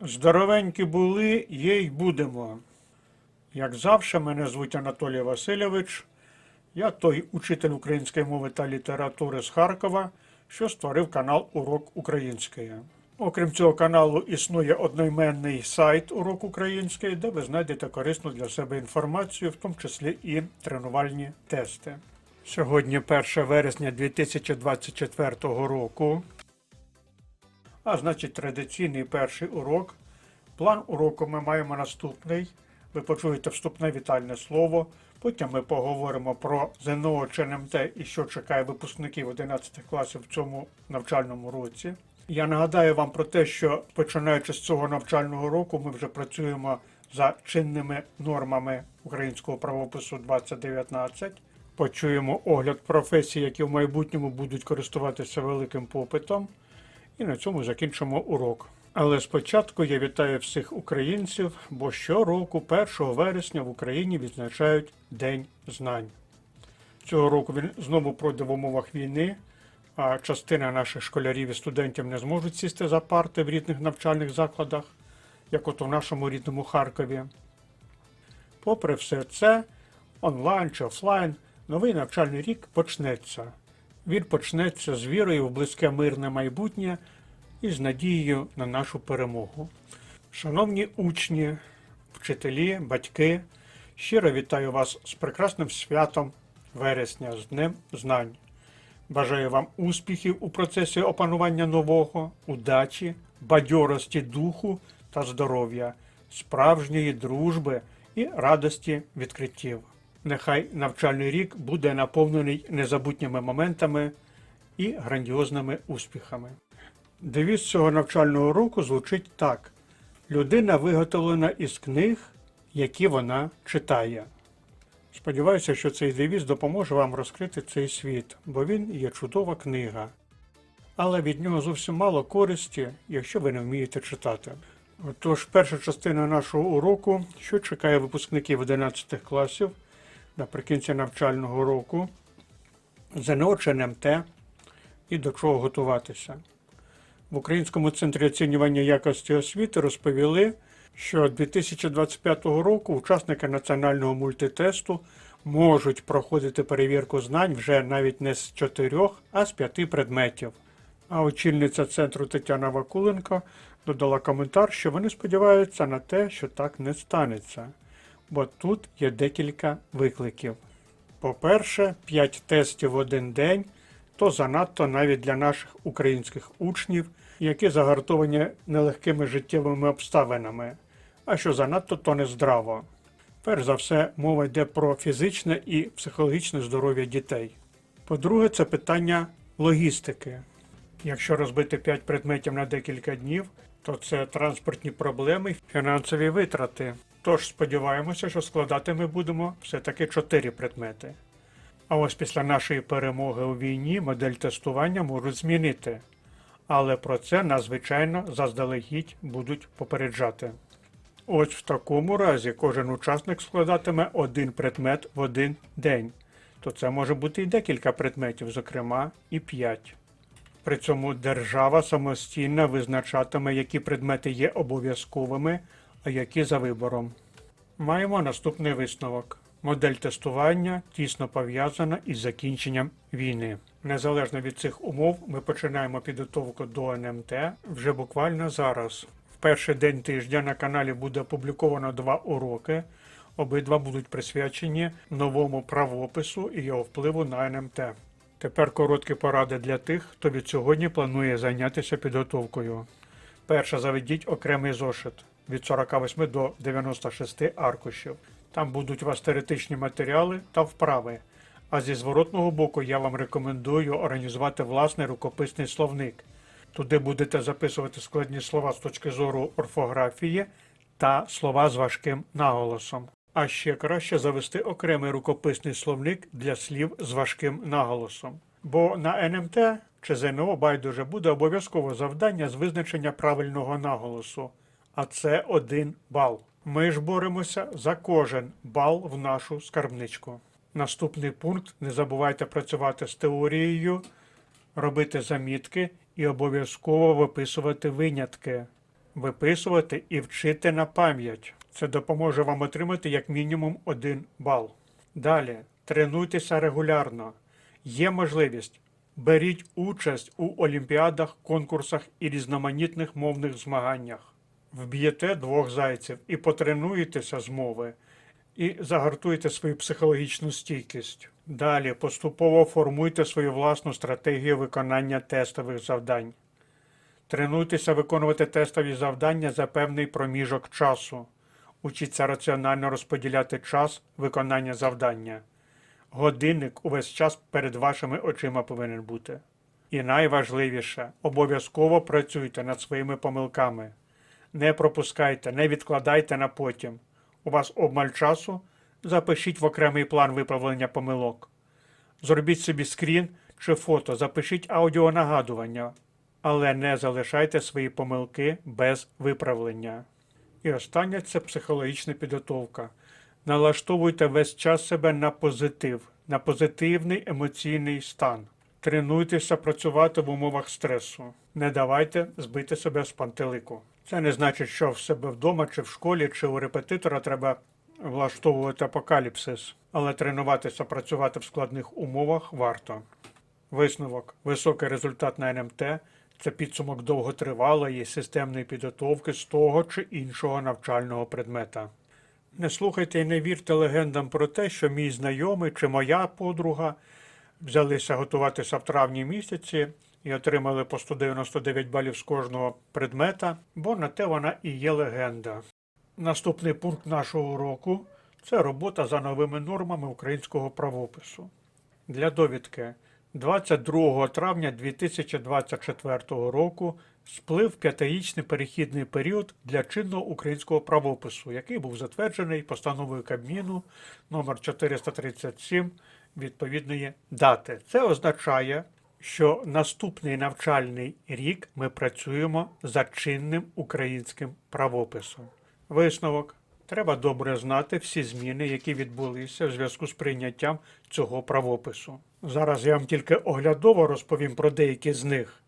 Здоровенькі були, є й будемо. Як завжди, мене звуть Анатолій Васильович. Я той учитель української мови та літератури з Харкова, що створив канал Урок Української. Окрім цього каналу існує одноіменний сайт Урок Української, де ви знайдете корисну для себе інформацію, в тому числі і тренувальні тести. Сьогодні 1 вересня 2024 року. А значить, традиційний перший урок. План уроку ми маємо наступний. Ви почуєте вступне вітальне слово. Потім ми поговоримо про ЗНО чи НМТ і що чекає випускників 11 класів в цьому навчальному році. Я нагадаю вам про те, що починаючи з цього навчального року, ми вже працюємо за чинними нормами українського правопису 2019. Почуємо огляд професій, які в майбутньому будуть користуватися великим попитом. І на цьому закінчимо урок. Але спочатку я вітаю всіх українців, бо щороку, 1 вересня, в Україні відзначають День знань. Цього року він знову пройде в умовах війни, а частина наших школярів і студентів не зможуть сісти за парти в рідних навчальних закладах, як от у нашому рідному Харкові. Попри все це, онлайн чи офлайн, новий навчальний рік почнеться. Він почнеться з вірою в близьке мирне майбутнє і з надією на нашу перемогу. Шановні учні, вчителі, батьки, щиро вітаю вас з прекрасним святом вересня, з Днем Знань. Бажаю вам успіхів у процесі опанування нового, удачі, бадьорості духу та здоров'я, справжньої дружби і радості відкриттів. Нехай навчальний рік буде наповнений незабутніми моментами і грандіозними успіхами. Девіз цього навчального року звучить так: людина виготовлена із книг, які вона читає. Сподіваюся, що цей девіз допоможе вам розкрити цей світ, бо він є чудова книга. Але від нього зовсім мало користі, якщо ви не вмієте читати. Отож, перша частина нашого уроку, що чекає випускників 11 класів наприкінці навчального року, ЗНО чи НМТ і до чого готуватися. В Українському центрі оцінювання якості освіти розповіли, що 2025 року учасники національного мультитесту можуть проходити перевірку знань вже навіть не з чотирьох, а з п'яти предметів. А очільниця центру Тетяна Вакуленко додала коментар, що вони сподіваються на те, що так не станеться, бо тут є декілька викликів. По-перше, 5 тестів в один день то занадто навіть для наших українських учнів, які загартовані нелегкими життєвими обставинами, а що занадто, то нездраво. Перш за все, мова йде про фізичне і психологічне здоров'я дітей. По-друге, це питання логістики. Якщо розбити 5 предметів на декілька днів, то це транспортні проблеми, фінансові витрати. Тож сподіваємося, що складати ми будемо все-таки 4 предмети. А ось після нашої перемоги у війні модель тестування можуть змінити. Але про це нас, звичайно, заздалегідь будуть попереджати. Ось в такому разі кожен учасник складатиме один предмет в один день. То це може бути і декілька предметів, зокрема і п'ять. При цьому держава самостійно визначатиме, які предмети є обов'язковими, а які за вибором. Маємо наступний висновок. Модель тестування тісно пов'язана із закінченням війни. Незалежно від цих умов, ми починаємо підготовку до НМТ вже буквально зараз. В перший день тижня на каналі буде опубліковано два уроки. Обидва будуть присвячені новому правопису і його впливу на НМТ. Тепер короткі поради для тих, хто від сьогодні планує зайнятися підготовкою. Перше, заведіть окремий зошит від 48 до 96 аркушів. Там будуть у вас теоретичні матеріали та вправи. А зі зворотного боку я вам рекомендую організувати власний рукописний словник. Туди будете записувати складні слова з точки зору орфографії та слова з важким наголосом. А ще краще завести окремий рукописний словник для слів з важким наголосом. Бо на НМТ чи ЗНО байдуже буде обов'язково завдання з визначення правильного наголосу, а це один бал. Ми ж боремося за кожен бал в нашу скарбничку. Наступний пункт: не забувайте працювати з теорією, робити замітки і обов'язково виписувати винятки. виписувати і вчити на пам'ять. Це допоможе вам отримати як мінімум один бал. Далі тренуйтеся регулярно. Є можливість. Беріть участь у олімпіадах, конкурсах і різноманітних мовних змаганнях. Вб'єте двох зайців і потренуєтеся з мови, і загартуйте свою психологічну стійкість. Далі поступово формуйте свою власну стратегію виконання тестових завдань. Тренуйтеся виконувати тестові завдання за певний проміжок часу. Учіться раціонально розподіляти час виконання завдання. Годинник увесь час перед вашими очима повинен бути. І найважливіше, обов'язково працюйте над своїми помилками. Не пропускайте, не відкладайте на потім. У вас обмаль часу, запишіть в окремий план виправлення помилок. Зробіть собі скрін чи фото, запишіть аудіонагадування, але не залишайте свої помилки без виправлення. І останнє це психологічна підготовка. Налаштовуйте весь час себе на позитив, на позитивний емоційний стан. Тренуйтеся працювати в умовах стресу. Не давайте збити себе з пантелику. Це не значить, що в себе вдома, чи в школі, чи у репетитора треба влаштовувати апокаліпсис, але тренуватися працювати в складних умовах варто. Висновок. Високий результат на НМТ це підсумок довготривалої системної підготовки з того чи іншого навчального предмета. Не слухайте і не вірте легендам про те, що мій знайомий чи моя подруга взялися готуватися в травні місяці і отримали по 199 балів з кожного предмета, бо на те вона і є легенда. Наступний пункт нашого уроку це робота за новими нормами українського правопису. Для довідки 22 травня 2024 року сплив п'ятирічний перехідний період для чинного українського правопису, який був затверджений постановою Кабміну номер 437 відповідної дати. Це означає, що наступний навчальний рік ми працюємо за чинним українським правописом. Висновок. Треба добре знати всі зміни, які відбулися в зв'язку з прийняттям цього правопису. Зараз я вам тільки оглядово розповім про деякі з них.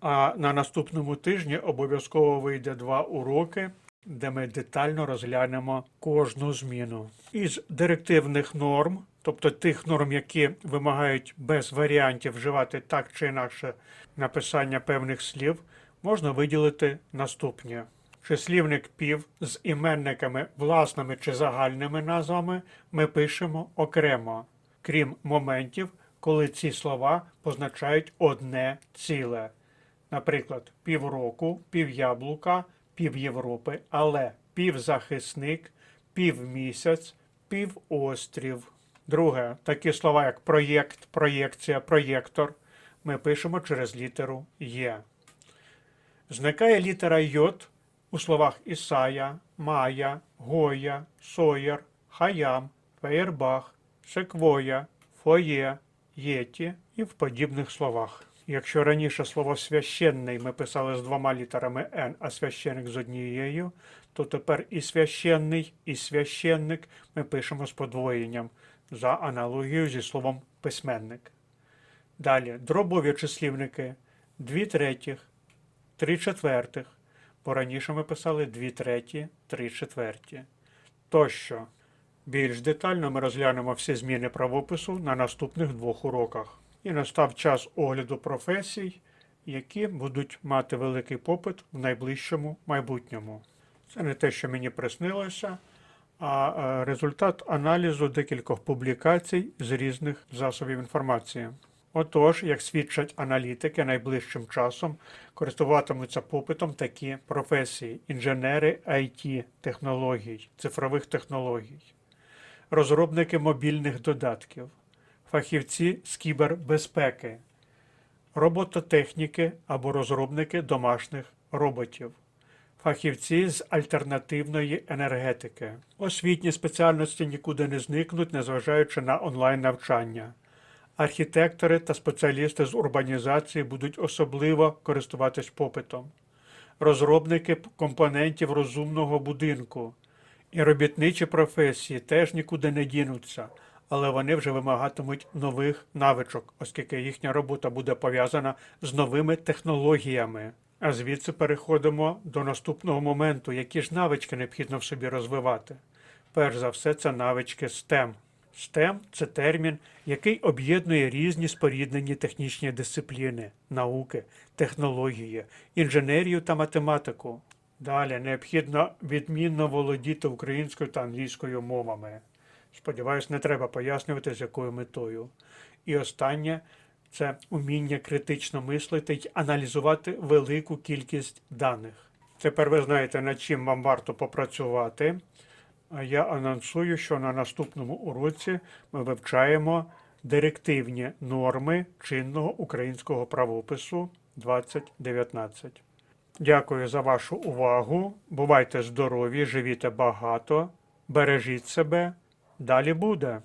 А на наступному тижні обов'язково вийде два уроки, де ми детально розглянемо кожну зміну. Із директивних норм, тобто тих норм, які вимагають без варіантів вживати так чи інакше написання певних слів, можна виділити наступні. Числівник пів з іменниками власними чи загальними назвами ми пишемо окремо, крім моментів, коли ці слова позначають одне ціле. Наприклад, півроку, півяблука, пів Європи, але півзахисник, півмісяць, півострів. Друге, такі слова, як проєкт, проєкція, проєктор, ми пишемо через літеру Є. Зникає літера Йод у словах Ісая, Майя, Гоя, Сойер, Хаям, Феєрбах, Секвоя, Фоє, Єті і в подібних словах. Якщо раніше слово священний ми писали з двома літерами Н, а священник з однією, то тепер і священний, і священник ми пишемо з подвоєнням за аналогією зі словом письменник. Далі дробові числівники 2 третіх, 3 четвертих, бо раніше ми писали 2 треті, 3 четверті. Тощо. Більш детально ми розглянемо всі зміни правопису на наступних двох уроках. І настав час огляду професій, які будуть мати великий попит в найближчому майбутньому. Це не те, що мені приснилося, а е, результат аналізу декількох публікацій з різних засобів інформації. Отож, як свідчать аналітики, найближчим часом користуватимуться попитом такі професії: інженери IT технологій, цифрових технологій, розробники мобільних додатків, фахівці з кібербезпеки, робототехніки або розробники домашніх роботів, фахівці з альтернативної енергетики. Освітні спеціальності нікуди не зникнуть, незважаючи на онлайн навчання. Архітектори та спеціалісти з урбанізації будуть особливо користуватись попитом. Розробники компонентів розумного будинку і робітничі професії теж нікуди не дінуться, але вони вже вимагатимуть нових навичок, оскільки їхня робота буде пов'язана з новими технологіями. А звідси переходимо до наступного моменту, які ж навички необхідно в собі розвивати. Перш за все, це навички STEM. STEM – це термін, який об'єднує різні споріднені технічні дисципліни, науки, технології, інженерію та математику. Далі необхідно відмінно володіти українською та англійською мовами. Сподіваюсь, не треба пояснювати, з якою метою. І останнє це уміння критично мислити й аналізувати велику кількість даних. Тепер ви знаєте, над чим вам варто попрацювати. А я анонсую, що на наступному уроці ми вивчаємо директивні норми чинного українського правопису 2019. Дякую за вашу увагу. Бувайте здорові, живіте багато, бережіть себе. Далі буде.